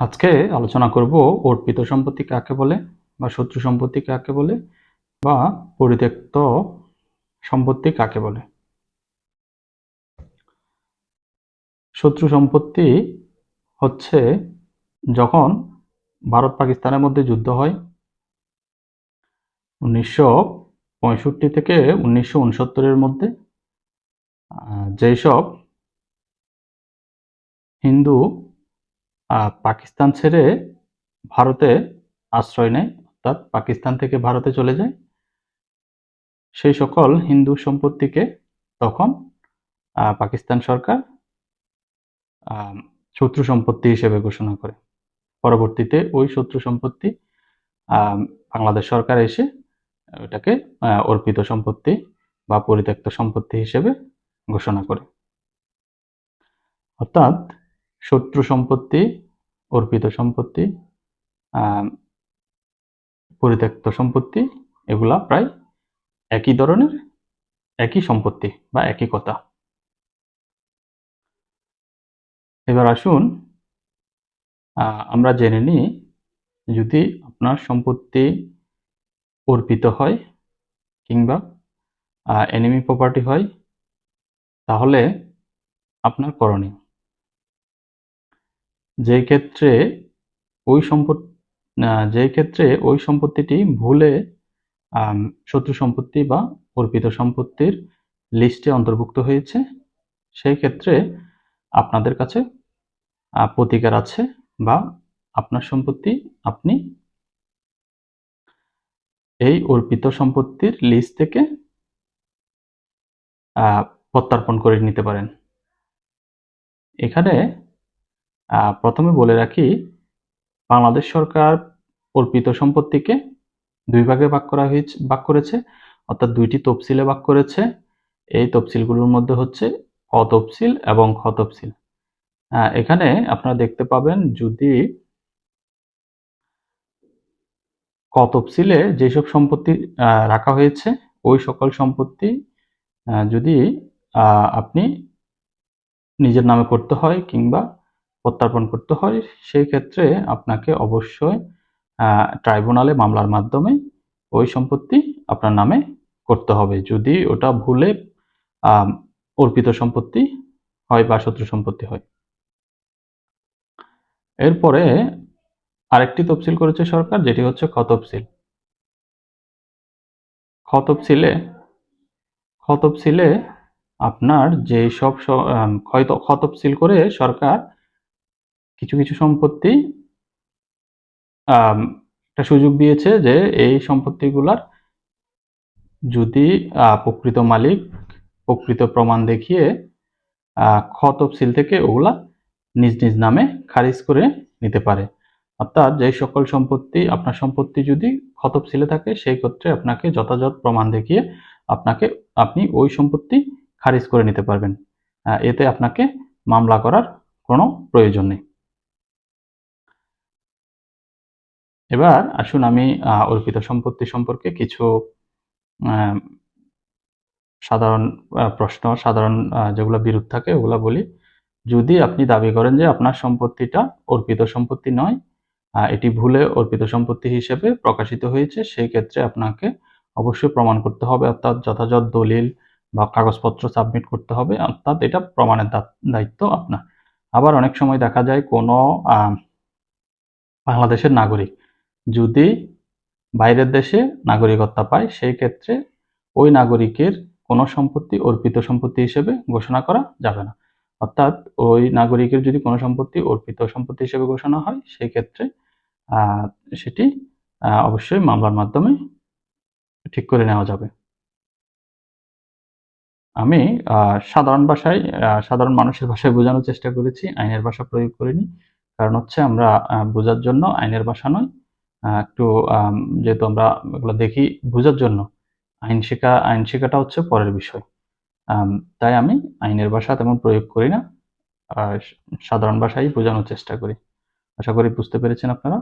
আজকে আলোচনা করব অর্পিত সম্পত্তি কাকে বলে বা শত্রু সম্পত্তি কাকে বলে বা পরিত্যক্ত সম্পত্তি কাকে বলে। শত্রু সম্পত্তি হচ্ছে যখন ভারত পাকিস্তানের মধ্যে যুদ্ধ হয় উনিশশো পঁয়ষট্টি থেকে উনিশশো উনসত্তরের মধ্যে যেসব হিন্দু পাকিস্তান ছেড়ে ভারতে আশ্রয় নেয়, অর্থাৎ পাকিস্তান থেকে ভারতে চলে যায়। সেই সকল হিন্দু সম্পত্তিকে তখন পাকিস্তান সরকার শত্রু সম্পত্তি হিসেবে ঘোষণা করে। পরবর্তীতে ওই শত্রু সম্পত্তি বাংলাদেশ সরকার এসে ওটাকে অর্পিত সম্পত্তি বা পরিত্যক্ত সম্পত্তি হিসেবে ঘোষণা করে। অর্থাৎ শত্রু সম্পত্তি, অর্পিত সম্পত্তি পরিত্যক্ত সম্পত্তি, এগুলা প্রায় একই ধরনের, একই সম্পত্তি বা একই কথা। এবার আসুন আমরা জেনে নিই, যদি আপনার সম্পত্তি অর্পিত হয় কিংবা এনিমি প্রপার্টি হয়, তাহলে আপনার করণীয়। যে ক্ষেত্রে ওই সম্পত্তি যে ক্ষেত্রে ওই সম্পত্তিটি ভুলে শত্রু সম্পত্তি বা অর্পিত সম্পত্তির লিস্টে অন্তর্ভুক্ত হয়েছে, সেই ক্ষেত্রে আপনাদের কাছে প্রতিকার আছে বা আপনার সম্পত্তি আপনি এই অর্পিত সম্পত্তির লিস্ট থেকে প্রত্যার্পণ করে নিতে পারেন। এখানে প্রথমে বলে রাখি বাংলাদেশ সরকার অর্পিত সম্পত্তিকে দুই ভাগে ভাগ করা হয়েছে ভাগ করেছে। অর্থাৎ দুইটি তফসিলে ভাগ করেছে। এই তফসিলগুলোর মধ্যে হচ্ছে অ তফসিল এবং খ তফসিল আহ, এখানে আপনারা দেখতে পাবেন যদি ক তফসিলে যেসব সম্পত্তি রাখা হয়েছে ওই সকল সম্পত্তি যদি আপনি নিজের নামে করতে হয় কিংবা প্রত্যার্পণ করতে হয়, সেই ক্ষেত্রে আপনাকে অবশ্যই ট্রাইব্যুনালে মামলার মাধ্যমে ওই সম্পত্তি আপনার নামে করতে হবে। যদি ওটা ভুলে অর্পিত সম্পত্তি হয় বা শত্রু সম্পত্তি হয়। এরপরে আরেকটি তফসিল করেছে সরকার, যেটি হচ্ছে খ তফসিল খ তফসিলে খ তফসিলে আপনার যে সব ত- করে সরকার কিছু কিছু সম্পত্তি একটা সুযোগ দিয়েছে যে এই সম্পত্তিগুলার যদি প্রকৃত মালিক, প্রকৃত প্রমাণ দেখিয়ে খ থেকে ওগুলা নিজ নিজ নামে খারিজ করে নিতে পারে। অর্থাৎ যে সকল সম্পত্তি, আপনার সম্পত্তি যদি খ তফসিলে থাকে, সেই ক্ষেত্রে আপনাকে যথাযথ প্রমাণ দেখিয়ে আপনাকে, আপনি ওই সম্পত্তি খারিজ করে নিতে পারবেন। এতে আপনাকে মামলা করার কোনো প্রয়োজন নেই। এবার আসুন আমি অর্পিত সম্পত্তি সম্পর্কে কিছু সাধারণ প্রশ্ন, সাধারণ যেগুলো বিরোধ থাকে ওগুলো বলি। যদি আপনি দাবি করেন যে আপনার সম্পত্তিটা অর্পিত সম্পত্তি নয় এটি ভুলে অর্পিত সম্পত্তি হিসেবে প্রকাশিত হয়েছে, সেই ক্ষেত্রে আপনাকে অবশ্যই প্রমাণ করতে হবে, অর্থাৎ যথাযথ দলিল বা কাগজপত্র সাবমিট করতে হবে, অর্থাৎ এটা প্রমাণের দায়িত্ব আপনার। আবার অনেক সময় দেখা যায় কোনো বাংলাদেশের নাগরিক যদি বাইরের দেশে নাগরিকত্ব পায়, সেই ক্ষেত্রে ওই নাগরিকের কোনো সম্পত্তি, অর্পিত সম্পত্তি হিসেবে ঘোষণা করা যাবে না। অর্থাৎ ওই নাগরিকের যদি কোনো সম্পত্তি, অর্পিত সম্পত্তি হিসেবে ঘোষণা হয়, সেই ক্ষেত্রে সেটি অবশ্যই মামলার মাধ্যমে ঠিক করে নেওয়া যাবে। আমি সাধারণ ভাষায় সাধারণ মানুষের ভাষায় বোঝানোর চেষ্টা করেছি, আইনের ভাষা প্রয়োগ করিনি। কারণ হচ্ছে আমরা বোঝার জন্য আইনের ভাষা নয় একটু যেহেতু আমরা এগুলো দেখি বোঝার জন্য, আইন শেখা আইন শেখাটা হচ্ছে পরের বিষয়। তাই আমি আইনের ভাষা তেমন প্রয়োগ করি না সাধারণ ভাষাই বোঝানোর চেষ্টা করি। আশা করি বুঝতে পেরেছেন আপনারা।